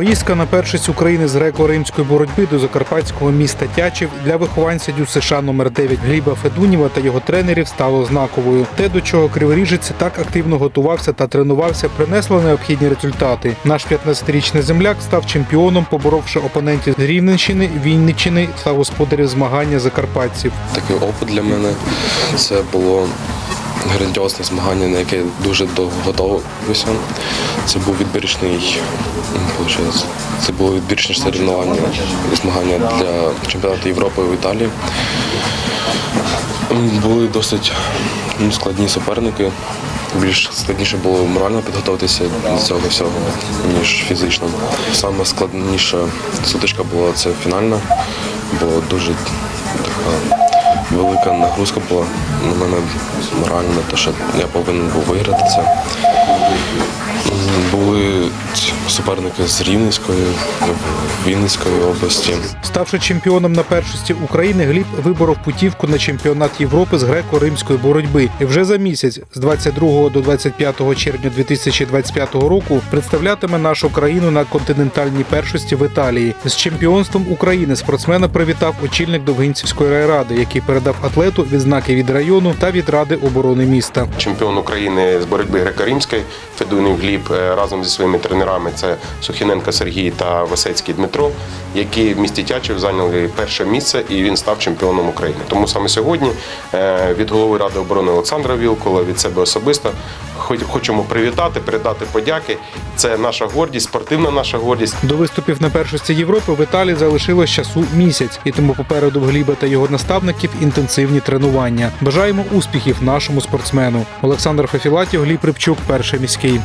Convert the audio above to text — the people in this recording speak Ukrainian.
Поїздка на першість України з греко-римської боротьби до закарпатського міста Тячів для вихованця ДЮСШ номер 9 Гліба Федуніва та його тренерів стало знаковою. Те, до чого криворіжець так активно готувався та тренувався, принесло необхідні результати. Наш 15-річний земляк став чемпіоном, поборовши опонентів з Рівненщини, Вінниччини та господарів змагання закарпатців. Такий опит для мене це було грандіозне змагання, на яке дуже довго готувався. Це був відбірочний, м, це було відбірочне соревнування, змагання для чемпіонату Європи в Італії. Були досить ну, складні суперники. Більш складніше було морально підготуватися до цього всього, ніж фізично. Саме складніша сутичка була це фінальна. Було дуже така велика нагрузка була на мене морально, те, що я повинен був виграти це. Були суперники з Рівненської, Вінницької області. Ставши чемпіоном на першості України, Гліб виборов путівку на чемпіонат Європи з греко-римської боротьби. І вже за місяць, з 22 до 25 червня 2025 року, представлятиме нашу країну на континентальній першості в Італії. З чемпіонством України спортсмена привітав очільник Довгинцівської райради, який передав атлету відзнаки від району та від ради оборони міста. чемпіон України з боротьби греко-римської Федунів Гліб е, разом зі своїми тренерами це Сухіненко Сергій та Васецький Дмитро, які в місті Тячів зайняли перше місце і він став чемпіоном України. Тому саме сьогодні е, від голови ради оборони Олександра Вілкола від себе особисто хочемо привітати, передати подяки. Це наша гордість, спортивна наша гордість. До виступів на першості Європи в Італії залишилось часу місяць, і тому попереду Гліба та його наставників інтенсивні тренування. Бажаємо успіхів нашому спортсмену. Олександр Фефілатів, Гліб Рибчук, перший міський.